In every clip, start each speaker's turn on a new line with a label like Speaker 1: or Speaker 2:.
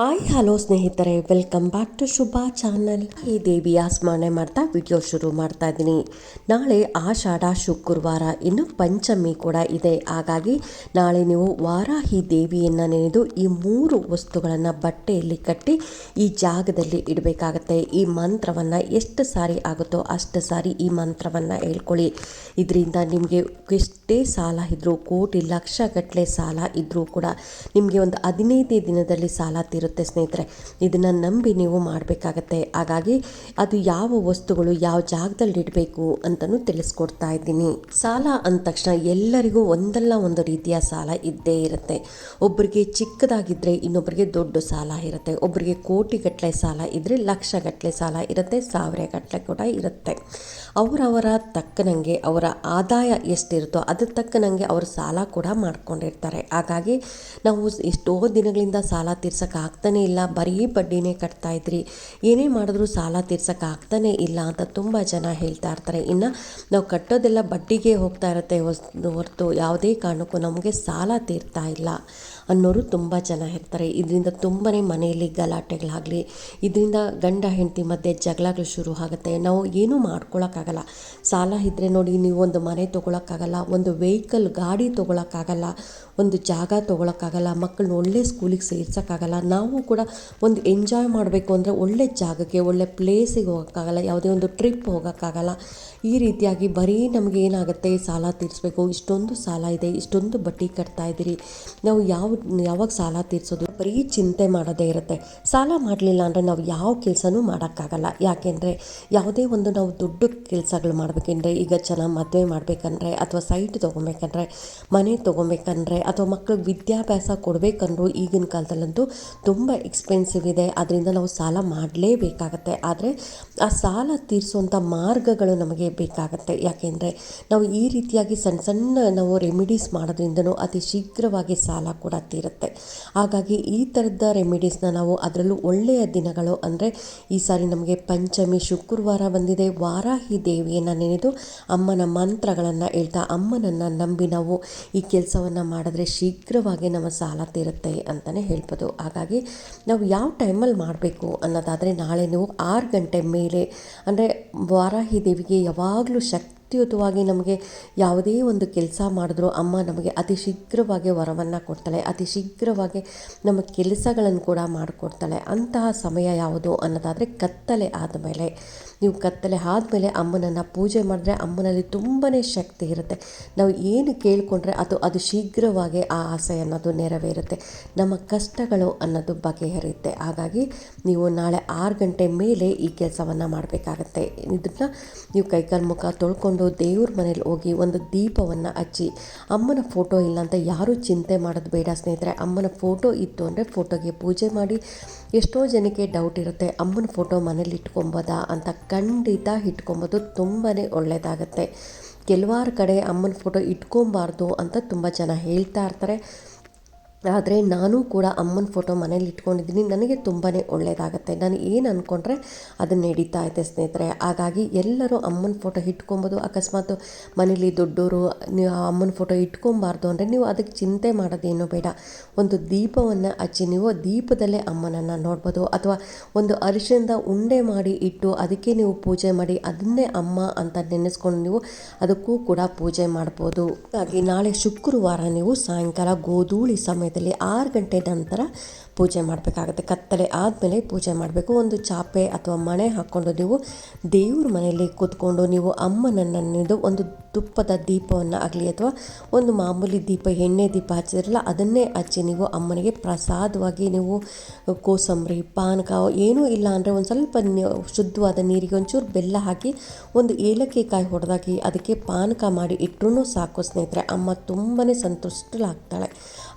Speaker 1: Oh. Hi hello ಸ್ನೇಹಿತರೆ welcome back to Shubha channel ಈ ದೇವಿಯ ಸ್ಮರಣೆ ಮಾಡ್ತಾ ವಿಡಿಯೋ ಶುರು ಮಾಡ್ತಾ ಇದ್ದೀನಿ. ನಾಳೆ ಆಷಾಢ, ಶುಕ್ರವಾರ ಇನ್ನು ಪಂಚಮಿ ಕೂಡ ಇದೆ. ಹಾಗಾಗಿ ನಾಳೆ ನೀವು ವಾರಾಹಿ ದೇವಿಯನ್ನು ನೆನೆದು ಈ ಮೂರು ವಸ್ತುಗಳನ್ನು ಬಟ್ಟೆಯಲ್ಲಿ ಕಟ್ಟಿ ಈ ಜಾಗದಲ್ಲಿ ಇಡಬೇಕಾಗತ್ತೆ. ಈ ಮಂತ್ರವನ್ನು ಎಷ್ಟು ಸಾರಿ ಆಗುತ್ತೋ ಅಷ್ಟು ಸಾರಿ ಈ ಮಂತ್ರವನ್ನು ಹೇಳ್ಕೊಳ್ಳಿ. ಇದರಿಂದ ನಿಮಗೆ ಎಷ್ಟೇ ಸಾಲ ಇದ್ದರೂ ಕೋಟಿ ಲಕ್ಷ ಗಟ್ಟಲೆ ಸಾಲ ಇದ್ದರೂ ಕೂಡ ನಿಮಗೆ ಒಂದು ಹದಿನೈದೇ ದಿನದಲ್ಲಿ ಸಾಲ ತೀರುತ್ತೆ. ಸ್ನೇಹಿತರೆ, ಇದನ್ನು ನಂಬಿ ನೀವು ಮಾಡಬೇಕಾಗತ್ತೆ. ಹಾಗಾಗಿ ಅದು ಯಾವ ವಸ್ತುಗಳು ಯಾವ ಜಾಗದಲ್ಲಿ ಇಡಬೇಕು ಅಂತಲೂ ತಿಳಿಸ್ಕೊಡ್ತಾ ಇದ್ದೀನಿ. ಸಾಲ ಅಂದ ತಕ್ಷಣ ಎಲ್ಲರಿಗೂ ಒಂದಲ್ಲ ಒಂದು ರೀತಿಯ ಸಾಲ ಇದ್ದೇ ಇರುತ್ತೆ. ಒಬ್ಬರಿಗೆ ಚಿಕ್ಕದಾಗಿದ್ದರೆ ಇನ್ನೊಬ್ಬರಿಗೆ ದೊಡ್ಡ ಸಾಲ ಇರುತ್ತೆ. ಒಬ್ಬರಿಗೆ ಕೋಟಿಗಟ್ಟಲೆ ಸಾಲ ಇದ್ದರೆ ಲಕ್ಷಗಟ್ಟಲೆ ಸಾಲ ಇರುತ್ತೆ ಸಾವಿರ ಗಟ್ಟಲೆ ಕೂಡ ಇರುತ್ತೆ. ಅವರವರ ತಕ್ಕನಂಗೆ, ಅವರ ಆದಾಯ ಎಷ್ಟಿರುತ್ತೋ ಅದ್ರ ತಕ್ಕನಂಗೆ ಅವರು ಸಾಲ ಕೂಡ ಮಾಡ್ಕೊಂಡಿರ್ತಾರೆ. ಹಾಗಾಗಿ ನಾವು ಎಷ್ಟೋ ದಿನಗಳಿಂದ ಸಾಲ ತೀರ್ಸೋಕೆ ಇಲ್ಲ, ಬರೀ ಬಡ್ಡಿನೇ ಕಟ್ತಾ ಇದ್ರಿ. ಏನೇ ಮಾಡಿದ್ರೂ ಸಾಲ ತೀರ್ಸಕ್ಕೆ ಆಗ್ತಾನೆ ಇಲ್ಲ ಅಂತ ತುಂಬ ಜನ ಹೇಳ್ತಾ ಇರ್ತಾರೆ. ಇನ್ನು ನಾವು ಕಟ್ಟೋದೆಲ್ಲ ಬಡ್ಡಿಗೆ ಹೋಗ್ತಾ ಇರುತ್ತೆ ಹೊರತು ಯಾವುದೇ ಕಾರಣಕ್ಕೂ ನಮಗೆ ಸಾಲ ತೀರ್ತಾ ಇಲ್ಲ. ಅನ್ನೋರು ತುಂಬ ಜನ ಇರ್ತಾರೆ. ಇದರಿಂದ ತುಂಬಾ ಮನೆಯಲ್ಲಿ ಗಲಾಟೆಗಳಾಗಲಿ, ಇದರಿಂದ ಗಂಡ ಹೆಂಡತಿ ಮಧ್ಯೆ ಜಗಳಗಳು ಶುರು ಆಗುತ್ತೆ ನಾವು ಏನೂ ಮಾಡ್ಕೊಳಕ್ಕಾಗಲ್ಲ. ಸಾಲ ಇದ್ದರೆ ನೋಡಿ, ನೀವು ಒಂದು ಮನೆ ತೊಗೊಳಕ್ಕಾಗಲ್ಲ, ಒಂದು ವೆಹಿಕಲ್ ಗಾಡಿ ತೊಗೊಳಕ್ಕಾಗಲ್ಲ, ಒಂದು ಜಾಗ ತೊಗೊಳಕ್ಕಾಗಲ್ಲ, ಮಕ್ಕಳನ್ನ ಒಳ್ಳೆ ಸ್ಕೂಲಿಗೆ ಸೇರ್ಸೋಕ್ಕಾಗಲ್ಲ. ನಾವು ಕೂಡ ಒಂದು ಎಂಜಾಯ್ ಮಾಡಬೇಕು ಅಂದರೆ ಒಳ್ಳೆ ಜಾಗಕ್ಕೆ, ಒಳ್ಳೆ ಪ್ಲೇಸಿಗೆ ಹೋಗೋಕ್ಕಾಗಲ್ಲ, ಯಾವುದೇ ಒಂದು ಟ್ರಿಪ್ ಹೋಗೋಕ್ಕಾಗಲ್ಲ. ಈ ರೀತಿಯಾಗಿ ಬರೀ ನಮಗೆ ಏನಾಗುತ್ತೆ? ಸಾಲ ತೀರಿಸ್ಬೇಕು. ಇಷ್ಟೊಂದು ಸಾಲ ಇದೆ, ಇಷ್ಟೊಂದು ಬಡ್ಡಿ ಕಟ್ತಾ ಇದ್ದೀರಿ. ನಾವು ಯಾವ ಯಾವಾಗ ಸಾಲ ತೀರಿಸೋದು? ಬರೀ ಚಿಂತೆ ಮಾಡೋದೇ ಇರುತ್ತೆ. ಸಾಲ ಮಾಡಲಿಲ್ಲ ಅಂದರೆ ನಾವು ಯಾವ ಕೆಲಸನೂ ಮಾಡೋಕ್ಕಾಗಲ್ಲ. ಯಾಕೆಂದರೆ ಯಾವುದೇ ಒಂದು ನಾವು ದೊಡ್ಡ ಕೆಲಸಗಳು ಮಾಡಬೇಕೆಂದ್ರೆ, ಈಗ ಚೆನ್ನಾಗಿ ಮದುವೆ ಮಾಡಬೇಕಂದ್ರೆ ಅಥವಾ ಸೈಟ್ ತೊಗೊಬೇಕಂದ್ರೆ, ಮನೆ ತೊಗೊಬೇಕಂದ್ರೆ ಅಥವಾ ಮಕ್ಕಳಿಗೆ ವಿದ್ಯಾಭ್ಯಾಸ ಕೊಡಬೇಕಂದ್ರೂ ಈಗಿನ ಕಾಲದಲ್ಲಂತೂ ತುಂಬ ಎಕ್ಸ್ಪೆನ್ಸಿವ್ ಇದೆ. ಅದರಿಂದ ನಾವು ಸಾಲ ಮಾಡಲೇಬೇಕಾಗತ್ತೆ. ಆದರೆ ಆ ಸಾಲ ತೀರಿಸುವಂಥ ಮಾರ್ಗಗಳು ನಮಗೆ ಬೇಕಾಗತ್ತೆ. ಯಾಕೆಂದರೆ ನಾವು ಈ ರೀತಿಯಾಗಿ ಸಣ್ಣ ಸಣ್ಣ ನಾವು ರೆಮಿಡೀಸ್ ಮಾಡೋದ್ರಿಂದನೂ ಅತಿ ಶೀಘ್ರವಾಗಿ ಸಾಲ ಕೂಡ ತೀರುತ್ತೆ ಹಾಗಾಗಿ ಈ ಥರದ ರೆಮಿಡೀಸ್ನ ನಾವು ಅದರಲ್ಲೂ ಒಳ್ಳೆಯ ದಿನಗಳು ಅಂದರೆ ಈ ಸಾರಿ ನಮಗೆ ಪಂಚಮಿ, ಶುಕ್ರವಾರ ಬಂದಿದೆ. ವಾರಾಹಿ ದೇವಿಯನ್ನು ನೆನೆದು ಅಮ್ಮನ ಮಂತ್ರಗಳನ್ನು ಹೇಳ್ತಾ ಅಮ್ಮನನ್ನು ನಂಬಿ ನಾವು ಈ ಕೆಲಸವನ್ನು ಮಾಡಿದ್ರೆ ಶೀಘ್ರವಾಗಿ ನಮ್ಮ ಸಾಲ ತೀರುತ್ತೆ ಅಂತಲೇ ಹೇಳ್ಬೋದು. ಹಾಗಾಗಿ ನಾವು ಯಾವ ಟೈಮಲ್ಲಿ ಮಾಡಬೇಕು ಅನ್ನೋದಾದರೆ ನಾಳೆ ನೀವು ಆರು ಗಂಟೆ ಮೇಲೆ ಅಂದರೆ ವಾರಾಹಿ ದೇವಿಗೆ ಯಾವಾಗಲೂ ಶಕ್ತಿಯುತವಾಗಿ ನಮಗೆ ಯಾವುದೇ ಒಂದು ಕೆಲಸ ಮಾಡಿದ್ರೂ ಅಮ್ಮ ನಮಗೆ ಅತಿ ಶೀಘ್ರವಾಗಿ ವರವನ್ನು ಕೊಡ್ತಾಳೆ, ಅತಿ ಶೀಘ್ರವಾಗಿ ನಮ್ಮ ಕೆಲಸಗಳನ್ನು ಕೂಡ ಮಾಡಿಕೊಡ್ತಾಳೆ. ಅಂತಹ ಸಮಯ ಯಾವುದು ಅನ್ನೋದಾದರೆ ಕತ್ತಲೆ ಆದಮೇಲೆ ನೀವು ಕತ್ತಲೆ ಆದಮೇಲೆ ಅಮ್ಮನನ್ನು ಪೂಜೆ ಮಾಡಿದ್ರೆ ಅಮ್ಮನಲ್ಲಿ ತುಂಬಾ ಶಕ್ತಿ ಇರುತ್ತೆ. ನಾವು ಏನು ಕೇಳಿಕೊಂಡ್ರೆ ಅದು ಅದು ಶೀಘ್ರವಾಗಿ ಆ ಆಸೆ ಅನ್ನೋದು ನೆರವೇರುತ್ತೆ. ನಮ್ಮ ಕಷ್ಟಗಳು ಅನ್ನೋದು ಬಗೆಹರಿಯುತ್ತೆ. ಹಾಗಾಗಿ ನೀವು ನಾಳೆ ಆರು ಗಂಟೆ ಮೇಲೆ ಈ ಕೆಲಸವನ್ನು ಮಾಡಬೇಕಾಗತ್ತೆ. ಇದನ್ನು ನೀವು ಕೈಕಾಲು ಮುಖ ತೊಳ್ಕೊಂಡು ದೇವ್ರ ಮನೇಲಿ ಹೋಗಿ ಒಂದು ದೀಪವನ್ನು ಹಚ್ಚಿ, ಅಮ್ಮನ ಫೋಟೋ ಇಲ್ಲ ಅಂತ ಯಾರೂ ಚಿಂತೆ ಮಾಡೋದು ಬೇಡ ಸ್ನೇಹಿತರೆ. ಅಮ್ಮನ ಫೋಟೋ ಇತ್ತು ಅಂದರೆ ಫೋಟೋಗೆ ಪೂಜೆ ಮಾಡಿ ಎಷ್ಟೋ ಜನಕ್ಕೆ ಡೌಟ್ ಇರುತ್ತೆ. ಅಮ್ಮನ ಫೋಟೋ ಮನೇಲಿ ಇಟ್ಕೊಬೋದಾ ಅಂತ ಖಂಡಿತ ಇಟ್ಕೊಂಬೋದು. ತುಂಬಾ ಒಳ್ಳೆಯದಾಗತ್ತೆ ಕೆಲವಾರು ಕಡೆ ಅಮ್ಮನ ಫೋಟೋ ಇಟ್ಕೊಬಾರ್ದು ಅಂತ ತುಂಬ ಜನ ಹೇಳ್ತಾ ಇರ್ತಾರೆ. ಆದರೆ ನಾನು ಕೂಡ ಅಮ್ಮನ ಫೋಟೋ ಮನೇಲಿ ಇಟ್ಕೊಂಡಿದ್ದೀನಿ. ನನಗೆ ತುಂಬಾ ಒಳ್ಳೆಯದಾಗತ್ತೆ ನಾನು ಏನು ಅಂದ್ಕೊಂಡ್ರೆ ಅದು ನಡೀತಾ ಇದೆ ಸ್ನೇಹಿತರೆ. ಹಾಗಾಗಿ ಎಲ್ಲರೂ ಅಮ್ಮನ ಫೋಟೋ ಇಟ್ಕೊಬೋದು. ಅಕಸ್ಮಾತ್ ಮನೇಲಿ ದೊಡ್ಡವರು ನೀವು ಅಮ್ಮನ ಫೋಟೋ ಇಟ್ಕೊಬಾರ್ದು ಅಂದರೆ ನೀವು ಅದಕ್ಕೆ ಚಿಂತೆ ಮಾಡೋದೇನು ಬೇಡ. ಒಂದು ದೀಪವನ್ನು ಹಚ್ಚಿ, ನೀವು ದೀಪದಲ್ಲೇ ಅಮ್ಮನನ್ನು ನೋಡ್ಬೋದು. ಅಥವಾ ಒಂದು ಅರಿಶಿನದ ಉಂಡೆ ಮಾಡಿ ಇಟ್ಟು ಅದಕ್ಕೆ ನೀವು ಪೂಜೆ ಮಾಡಿ, ಅದನ್ನೇ ಅಮ್ಮ ಅಂತ ನೆನೆಸ್ಕೊಂಡು ನೀವು ಅದಕ್ಕೂ ಕೂಡ ಪೂಜೆ ಮಾಡ್ಬೋದು. ಹಾಗಾಗಿ ನಾಳೆ ಶುಕ್ರವಾರ ನೀವು ಸಾಯಂಕಾಲ ಗೋಧೂಳಿ ಸಮಯ ಸಮಯದಲ್ಲಿ ಆರು ಗಂಟೆ ನಂತರ ಪೂಜೆ ಮಾಡಬೇಕಾಗುತ್ತೆ. ಕತ್ತಲೆ ಆದಮೇಲೆ ಪೂಜೆ ಮಾಡಬೇಕು. ಒಂದು ಚಾಪೆ ಅಥವಾ ಮಣೆ ಹಾಕ್ಕೊಂಡು ನೀವು ದೇವ್ರ ಮನೆಯಲ್ಲಿ ಕೂತ್ಕೊಂಡು ನೀವು ಅಮ್ಮನನ್ನು ನೆನೆದು ಒಂದು ತುಪ್ಪದ ದೀಪವನ್ನು ಆಗಲಿ ಅಥವಾ ಒಂದು ಮಾಮೂಲಿ ದೀಪ, ಎಣ್ಣೆ ದೀಪ ಹಚ್ಚಿದ್ರಲ್ಲ, ಅದನ್ನೇ ಹಚ್ಚಿ ನೀವು ಅಮ್ಮನಿಗೆ ಪ್ರಸಾದವಾಗಿ ನೀವು ಕೋಸಂಬರಿ ಪಾನಕ ಏನೂ ಇಲ್ಲ ಅಂದರೆ ಒಂದು ಸ್ವಲ್ಪ ಶುದ್ಧವಾದ ನೀರಿಗೆ ಒಂಚೂರು ಬೆಲ್ಲ ಹಾಕಿ ಒಂದು ಏಲಕ್ಕಿ ಕಾಯಿ ಹೊಡೆದಾಗಿ ಅದಕ್ಕೆ ಪಾನಕ ಮಾಡಿ ಇಟ್ಟರೂ ಸಾಕು ಸ್ನೇಹಿತರೆ. ಅಮ್ಮ ತುಂಬಾ ಸಂತುಷ್ಟಲಾಗ್ತಾಳೆ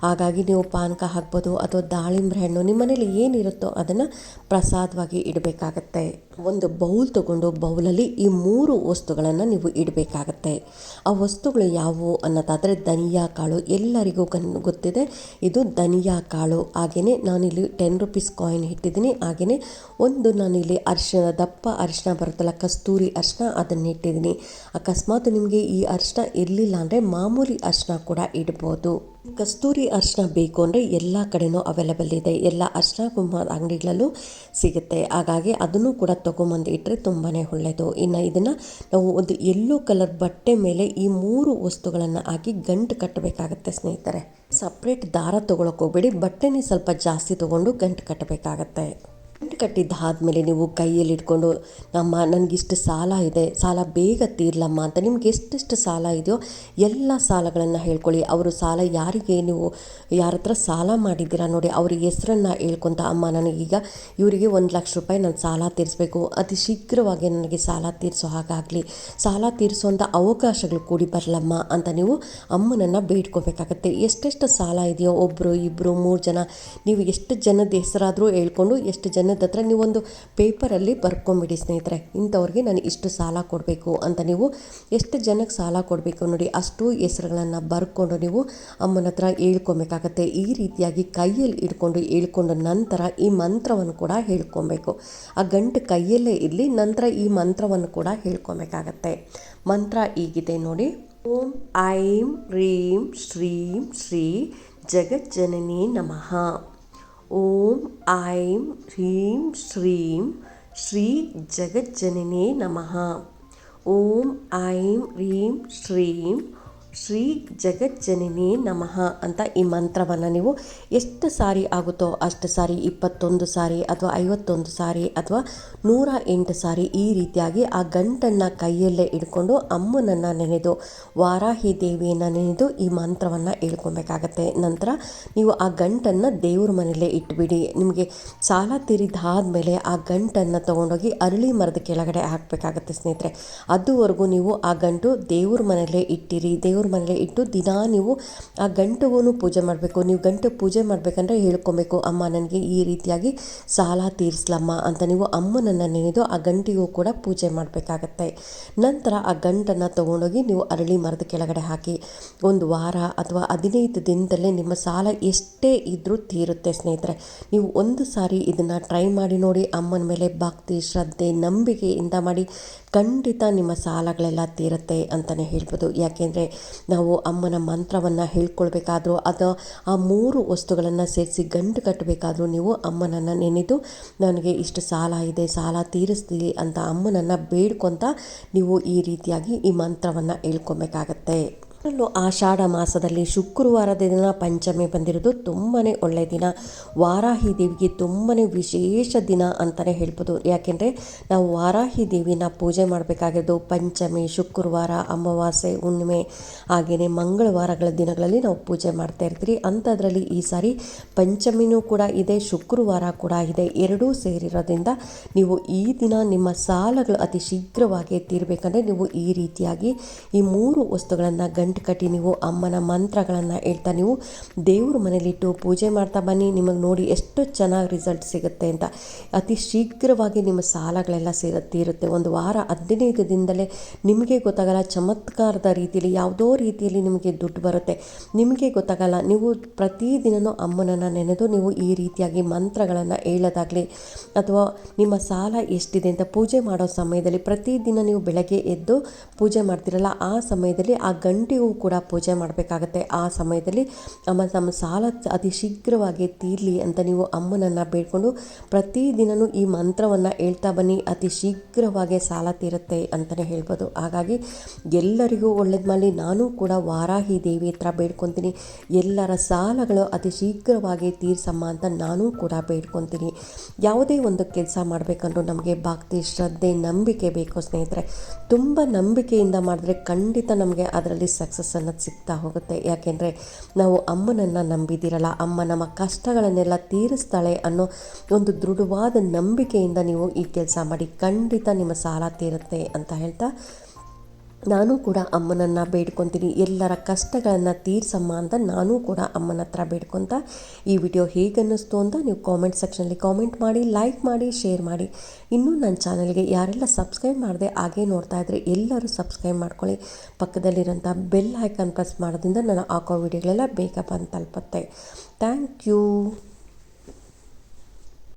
Speaker 1: ಹಾಗಾಗಿ ನೀವು ಪಾನಕ ಹಾಕ್ಬೋದು ಅಥವಾ ದಾಳಿಂಬೆ ಹಣ್ಣು ನಿಮ್ಮನೇಲಿ ಏನಿರುತ್ತೋ ಅದನ್ನು ಪ್ರಸಾದವಾಗಿ ಇಡಬೇಕಾಗತ್ತೆ. ಒಂದು ಬೌಲ್ ತಗೊಂಡು ಬೌಲಲ್ಲಿ ಈ ಮೂರು ವಸ್ತುಗಳನ್ನು ನೀವು ಇಡಬೇಕಾಗತ್ತೆ. ಆ ವಸ್ತುಗಳು ಯಾವುವು ಅನ್ನೋದಾದರೆ ಧನಿಯಾ ಕಾಳು. ಎಲ್ಲರಿಗೂ ಗೊತ್ತಿದೆ? ಇದು ಧನಿಯಾ ಕಾಳು. ಹಾಗೆಯೇ ನಾನಿಲ್ಲಿ ಟೆನ್ ರುಪೀಸ್ ಕಾಯಿನ್ ಇಟ್ಟಿದ್ದೀನಿ. ಹಾಗೆಯೇ ಒಂದು ನಾನಿಲ್ಲಿ ಅರಿಶಿನ ದಪ್ಪ ಅರಿಶಿನ ಬರುತ್ತಲ್ಲ, ಕಸ್ತೂರಿ ಅರಿಶಿನ ಅದನ್ನು ಇಟ್ಟಿದ್ದೀನಿ. ಅಕಸ್ಮಾತ್ ನಿಮಗೆ ಈ ಅರಿಶಿನ ಇರಲಿಲ್ಲ ಅಂದರೆ ಮಾಮೂಲಿ ಅರಿಶಿನ ಕೂಡ ಇಡ್ಬೋದು. ಕಸ್ತೂರಿ ಅರಿಶಿನ ಬೇಕು ಅಂದರೆ ಎಲ್ಲ ಕಡೆನೂ ಅವೈಲೇಬಲ್ ಇದೆ. ಎಲ್ಲ ಅರ್ಶಿನ ಕುಂಕುಮ ಅಂಗಡಿಗಳಲ್ಲೂ ಸಿಗುತ್ತೆ. ಹಾಗಾಗಿ ಅದನ್ನು ಕೂಡ ತೊಗೊಂಬಂದು ಇಟ್ಟರೆ ತುಂಬಾ ಒಳ್ಳೆಯದು ಇನ್ನು ಇದನ್ನು ನಾವು ಒಂದು ಎಲ್ಲೋ ಕಲರ್ ಬಟ್ಟೆ ಮೇಲೆ ಈ ಮೂರು ವಸ್ತುಗಳನ್ನು ಹಾಕಿ ಗಂಟು ಕಟ್ಟಬೇಕಾಗತ್ತೆ ಸ್ನೇಹಿತರೆ. ಸಪ್ರೇಟ್ ದಾರ ತೊಗೊಳಕ್ಕೆ ಹೋಗ್ಬೇಡಿ. ಬಟ್ಟೆನೇ ಸ್ವಲ್ಪ ಜಾಸ್ತಿ ತೊಗೊಂಡು ಗಂಟು ಕಟ್ಟಬೇಕಾಗತ್ತೆ. ಕಟ್ಟಿದ್ದಾದಮೇಲೆ ನೀವು ಕೈಯಲ್ಲಿ ಇಟ್ಕೊಂಡು ನಮ್ಮ ನನಗಿಷ್ಟು ಸಾಲ ಇದೆ, ಸಾಲ ಬೇಗ ತೀರ್ಲಮ್ಮ ಅಂತ ನಿಮ್ಗೆ ಎಷ್ಟೆಷ್ಟು ಸಾಲ ಇದೆಯೋ ಎಲ್ಲ ಸಾಲಗಳನ್ನು ಹೇಳ್ಕೊಳ್ಳಿ. ಅವರು ಸಾಲ ಯಾರಿಗೆ ನೀವು, ಯಾರ ಹತ್ರ ಸಾಲ ಮಾಡಿದ್ದೀರಾ ನೋಡಿ, ಅವ್ರ ಹೆಸರನ್ನು ಹೇಳ್ಕೊಂತ, ಅಮ್ಮ ನನಗೀಗ ಇವರಿಗೆ ಒಂದು ಲಕ್ಷ ರೂಪಾಯಿ ನಾನು ಸಾಲ ತೀರಿಸಬೇಕು. ಅತಿ ಶೀಘ್ರವಾಗಿ ನನಗೆ ಸಾಲ ತೀರಿಸೋ ಹಾಗಾಗಲಿ. ಸಾಲ ತೀರಿಸುವಂಥ ಅವಕಾಶಗಳು ಕೂಡಿ ಬರಲಮ್ಮ ಅಂತ ನೀವು ಅಮ್ಮನನ್ನು ಬೇಡ್ಕೋಬೇಕಾಗತ್ತೆ. ಎಷ್ಟೆಷ್ಟು ಸಾಲ ಇದೆಯೋ ಒಬ್ಬರು ಇಬ್ಬರು ಮೂರು ಜನ, ನೀವು ಎಷ್ಟು ಜನದ ಹೆಸರಾದರೂ ಹೇಳ್ಕೊಂಡು, ಎಷ್ಟು ಜನದ ಹತ್ರ ನೀವೊಂದು ಪೇಪರಲ್ಲಿ ಬರ್ಕೊಂಬಿಡಿ ಸ್ನೇಹಿತರೆ, ಇಂಥವ್ರಿಗೆ ನಾನು ಇಷ್ಟು ಸಾಲ ಕೊಡಬೇಕು ಅಂತ ನೀವು ಎಷ್ಟು ಜನಕ್ಕೆ ಸಾಲ ಕೊಡಬೇಕು ನೋಡಿ, ಅಷ್ಟು ಹೆಸರುಗಳನ್ನು ಬರ್ಕೊಂಡು ನೀವು ಅಮ್ಮನ ಹತ್ರ ಹೇಳ್ಕೊಬೇಕಾಗತ್ತೆ. ಈ ರೀತಿಯಾಗಿ ಕೈಯಲ್ಲಿ ಇಟ್ಕೊಂಡು ಹೇಳ್ಕೊಂಡು ನಂತರ ಈ ಮಂತ್ರವನ್ನು ಕೂಡ ಹೇಳ್ಕೊಬೇಕು. ಆ ಗಂಟು ಕೈಯಲ್ಲೇ ಇರಲಿ, ನಂತರ ಈ ಮಂತ್ರವನ್ನು ಕೂಡ ಹೇಳ್ಕೊಬೇಕಾಗತ್ತೆ. ಮಂತ್ರ ಈಗಿದೆ ನೋಡಿ. ಓಂ ಐಂ, ರೀಂ, ಶ್ರೀಂ, ಶ್ರೀ ಜಗಜ್ಜನನಿ ನಮಃ. ಓಂ ಐಂ ಹ್ರೀಂ ಶ್ರೀಂ ಶ್ರೀ ಜಗಜ್ಜನನೇ ನಮಃ ಓಂ ಐಂ ಹ್ರೀಂ ಶ್ರೀಂ ಜಗಜ್ಜನಿನಿ ನಮಃ ಅಂತ ಈ ಮಂತ್ರವನ್ನು ನೀವು ಎಷ್ಟು ಸಾರಿ ಆಗುತ್ತೋ ಅಷ್ಟು ಸಾರಿ, ಇಪ್ಪತ್ತೊಂದು ಸಾರಿ ಅಥವಾ ಐವತ್ತೊಂದು ಸಾರಿ ಅಥವಾ ನೂರ ಎಂಟು ಸಾರಿ ಈ ರೀತಿಯಾಗಿ ಆ ಗಂಟನ್ನು ಕೈಯಲ್ಲೇ ಇಟ್ಕೊಂಡು ಅಮ್ಮನನ್ನು ನೆನೆದು, ವಾರಾಹಿ ದೇವಿಯನ್ನು ನೆನೆದು ಈ ಮಂತ್ರವನ್ನು ಹೇಳ್ಕೊಬೇಕಾಗತ್ತೆ. ನಂತರ ನೀವು ಆ ಗಂಟನ್ನು ದೇವ್ರ ಮನೆಯಲ್ಲೇ ಇಟ್ಬಿಡಿ. ನಿಮಗೆ ಸಾಲ ತೀರಿದಾದ್ಮೇಲೆ ಆ ಗಂಟನ್ನು ತೊಗೊಂಡೋಗಿ ಅರಳಿ ಮರದ ಕೆಳಗಡೆ ಹಾಕಬೇಕಾಗತ್ತೆ ಸ್ನೇಹಿತರೆ. ಅದುವರೆಗೂ ನೀವು ಆ ಗಂಟು ದೇವ್ರ ಮನೆಯಲ್ಲೇ ಇಟ್ಟಿರಿ. ದೇವ್ರ ಮನೇಲಿ ಇಟ್ಟು ದಿನ ನೀವು ಆ ಗಂಟುಗೂ ಪೂಜೆ ಮಾಡಬೇಕು. ನೀವು ಗಂಟು ಪೂಜೆ ಮಾಡಬೇಕಂದ್ರೆ ಹೇಳ್ಕೊಬೇಕು, ಅಮ್ಮ, ನನಗೆ ಈ ರೀತಿಯಾಗಿ ಸಾಲ ತೀರಿಸ್ಲಮ್ಮ ಅಂತ ನೀವು ಅಮ್ಮನನ್ನು ನೆನೆದು ಆ ಗಂಟಿಗೂ ಕೂಡ ಪೂಜೆ ಮಾಡಬೇಕಾಗತ್ತೆ. ನಂತರ ಆ ಗಂಟನ್ನು ತೊಗೊಂಡೋಗಿ ನೀವು ಅರಳಿ ಮರದ ಕೆಳಗಡೆ ಹಾಕಿ, ಒಂದು ವಾರ ಅಥವಾ ಹದಿನೈದು ದಿನದಲ್ಲೇ ನಿಮ್ಮ ಸಾಲ ಎಷ್ಟೇ ಇದ್ದರೂ ತೀರುತ್ತೆ ಸ್ನೇಹಿತರೆ. ನೀವು ಒಂದು ಸಾರಿ ಇದನ್ನು ಟ್ರೈ ಮಾಡಿ ನೋಡಿ, ಅಮ್ಮನ ಮೇಲೆ ಭಕ್ತಿ, ಶ್ರದ್ಧೆ, ನಂಬಿಕೆಯಿಂದ ಮಾಡಿ ಖಂಡಿತ ನಿಮ್ಮ ಸಾಲಗಳೆಲ್ಲ ತೀರುತ್ತೆ ಅಂತಲೇ ಹೇಳ್ಬೋದು. ಯಾಕೆಂದರೆ ನಾವು ಅಮ್ಮನ ಮಂತ್ರವನ್ನು ಹೇಳ್ಕೊಳ್ಬೇಕಾದ್ರೂ ಅದು ಆ ಮೂರು ವಸ್ತುಗಳನ್ನು ಸೇರಿಸಿ ಗಂಟು ಕಟ್ಟಬೇಕಾದ್ರೂ ನೀವು ಅಮ್ಮನನ್ನು ನೆನೆದು, ನನಗೆ ಇಷ್ಟು ಸಾಲ ಇದೆ, ಸಾಲ ತೀರಿಸ್ತೀವಿ ಅಂತ ಅಮ್ಮನನ್ನು ಬೇಡ್ಕೊತ ನೀವು ಈ ರೀತಿಯಾಗಿ ಈ ಮಂತ್ರವನ್ನು ಹೇಳ್ಕೊಬೇಕಾಗತ್ತೆ. ಅದರಲ್ಲೂ ಆಷಾಢ ಮಾಸದಲ್ಲಿ ಶುಕ್ರವಾರದ ದಿನ ಪಂಚಮಿ ಬಂದಿರೋದು ತುಂಬಾ ಒಳ್ಳೆಯ ದಿನ. ವಾರಾಹಿ ದೇವಿಗೆ ತುಂಬಾ ವಿಶೇಷ ದಿನ ಅಂತಲೇ ಹೇಳ್ಬೋದು. ಯಾಕೆಂದರೆ ನಾವು ವಾರಾಹಿ ದೇವಿನ ಪೂಜೆ ಮಾಡಬೇಕಾಗಿರೋದು ಪಂಚಮಿ, ಶುಕ್ರವಾರ, ಅಮಾವಾಸ್ಯೆ, ಹುಣ್ಣಿಮೆ ಹಾಗೆಯೇ ಮಂಗಳವಾರಗಳ ದಿನಗಳಲ್ಲಿ ನಾವು ಪೂಜೆ ಮಾಡ್ತಾ ಇರ್ತೀರಿ. ಅಂಥದ್ರಲ್ಲಿ ಈ ಸಾರಿ ಪಂಚಮಿನೂ ಕೂಡ ಇದೆ, ಶುಕ್ರವಾರ ಕೂಡ ಇದೆ. ಎರಡೂ ಸೇರಿರೋದ್ರಿಂದ ನೀವು ಈ ದಿನ ನಿಮ್ಮ ಸಾಲಗಳು ಅತಿ ಶೀಘ್ರವಾಗಿ ತೀರಬೇಕಂದ್ರೆ ನೀವು ಈ ರೀತಿಯಾಗಿ ಈ ಮೂರು ವಸ್ತುಗಳನ್ನು ಗಂಟು ಕಟ್ಟಿ ನೀವು ಅಮ್ಮನ ಮಂತ್ರಗಳನ್ನು ಹೇಳ್ತಾ ನೀವು ದೇವ್ರ ಮನೇಲಿಟ್ಟು ಪೂಜೆ ಮಾಡ್ತಾ ಬನ್ನಿ. ನಿಮಗೆ ನೋಡಿ ಎಷ್ಟು ಚೆನ್ನಾಗಿ ರಿಸಲ್ಟ್ ಸಿಗುತ್ತೆ ಅಂತ. ಅತಿ ಶೀಘ್ರವಾಗಿ ನಿಮ್ಮ ಸಾಲಗಳೆಲ್ಲ ಸಿಗುತ್ತಿರುತ್ತೆ ತೀರುತ್ತೆ. ಒಂದು ವಾರ, ಹದಿನೈದು ದಿನದಲ್ಲೇ ನಿಮಗೆ ಗೊತ್ತಾಗಲ್ಲ, ಚಮತ್ಕಾರದ ರೀತಿಯಲ್ಲಿ ಯಾವುದೋ ರೀತಿಯಲ್ಲಿ ನಿಮಗೆ ದುಡ್ಡು ಬರುತ್ತೆ. ನಿಮಗೆ ಗೊತ್ತಾಗಲ್ಲ, ನೀವು ಪ್ರತಿದಿನವೂ ಅಮ್ಮನನ್ನು ನೆನೆದು ನೀವು ಈ ರೀತಿಯಾಗಿ ಮಂತ್ರಗಳನ್ನು ಹೇಳೋದಾಗಲಿ ಅಥವಾ ನಿಮ್ಮ ಸಾಲ ಎಷ್ಟಿದೆ ಅಂತ ಪೂಜೆ ಮಾಡೋ ಸಮಯದಲ್ಲಿ ಪ್ರತಿದಿನ ನೀವು ಬೆಳಗ್ಗೆ ಎದ್ದು ಪೂಜೆ ಮಾಡ್ತಿರಲ್ಲ, ಆ ಸಮಯದಲ್ಲಿ ಆ ಕೂಡ ಪೂಜೆ ಮಾಡಬೇಕಾಗತ್ತೆ. ಆ ಸಮಯದಲ್ಲಿ ಅಮ್ಮ ನಮ್ಮ ಸಾಲ ಅತಿ ಶೀಘ್ರವಾಗಿ ತೀರಲಿ ಅಂತ ನೀವು ಅಮ್ಮನನ್ನು ಬೇಡ್ಕೊಂಡು ಪ್ರತಿದಿನವೂ ಈ ಮಂತ್ರವನ್ನು ಹೇಳ್ತಾ ಬನ್ನಿ. ಅತಿ ಶೀಘ್ರವಾಗಿ ಸಾಲ ತೀರುತ್ತೆ ಅಂತಲೇ ಹೇಳ್ಬೋದು. ಹಾಗಾಗಿ ಎಲ್ಲರಿಗೂ ಒಳ್ಳೇದು ಮಾಡಲಿ. ನಾನು ಕೂಡ ವಾರಾಹಿ ದೇವಿ ಹತ್ರ ಬೇಡ್ಕೊತೀನಿ. ಎಲ್ಲರ ಸಾಲಗಳು ಅತಿ ಶೀಘ್ರವಾಗಿ ತೀರ್ಸಮ್ಮ ಅಂತ ನಾನು ಕೂಡ ಬೇಡ್ಕೊತೀನಿ. ಯಾವುದೇ ಒಂದು ಕೆಲಸ ಮಾಡಬೇಕಂದ್ರೂ ನಮಗೆ ಭಕ್ತಿ, ಶ್ರದ್ಧೆ, ನಂಬಿಕೆ ಬೇಕು ಸ್ನೇಹಿತರೆ. ತುಂಬ ನಂಬಿಕೆಯಿಂದ ಮಾಡಿದ್ರೆ ಖಂಡಿತ ನಮಗೆ ಅದರಲ್ಲಿ ಸಕ್ಸಸ್ ಅನ್ನೋದು ಸಿಗ್ತಾ ಹೋಗುತ್ತೆ. ಯಾಕೆಂದರೆ ನಾವು ಅಮ್ಮನನ್ನು ನಂಬಿದ್ದೀರಲ್ಲ ಅಮ್ಮ ನಮ್ಮ ಕಷ್ಟಗಳನ್ನೆಲ್ಲ ತೀರಿಸ್ತಾಳೆ ಅನ್ನೋ ಒಂದು ದೃಢವಾದ ನಂಬಿಕೆಯಿಂದ ನೀವು ಈ ಕೆಲಸ ಮಾಡಿ ಖಂಡಿತ ನಿಮ್ಮ ಸಾಲ ತೀರುತ್ತೆ ಅಂತ ಹೇಳ್ತಾ ನಾನು ಕೂಡ ಅಮ್ಮನನ್ನು ಬೇಡ್ಕೊತೀನಿ. ಎಲ್ಲರ ಕಷ್ಟಗಳನ್ನು ತೀರ್ಸಮ್ಮ ಅಂತ ನಾನು ಕೂಡ ಅಮ್ಮನ ಹತ್ರ ಬೇಡ್ಕೊತ ಈ ವಿಡಿಯೋ ಹೇಗೆ ಅನ್ನಿಸ್ತು ಅಂತ ನೀವು ಕಾಮೆಂಟ್ ಸೆಕ್ಷನಲ್ಲಿ ಕಾಮೆಂಟ್ ಮಾಡಿ ಲೈಕ್ ಮಾಡಿ ಶೇರ್ ಮಾಡಿ. ಇನ್ನೂ ನನ್ನ ಚಾನಲ್ಗೆ ಯಾರೆಲ್ಲ ಸಬ್ಸ್ಕ್ರೈಬ್ ಮಾಡಿದೆ ಹಾಗೆ ನೋಡ್ತಾ ಇದ್ದರೆ ಎಲ್ಲರೂ ಸಬ್ಸ್ಕ್ರೈಬ್ ಮಾಡ್ಕೊಳ್ಳಿ. ಪಕ್ಕದಲ್ಲಿರೋಂಥ ಬೆಲ್ ಐಕಾನ್ ಪ್ರೆಸ್ ಮಾಡೋದ್ರಿಂದ ನಾನು ಹಾಕೋ ವಿಡಿಯೋಗಳೆಲ್ಲ ಬೇಗ ಬಂದು ತಲುಪುತ್ತೆ. Thank you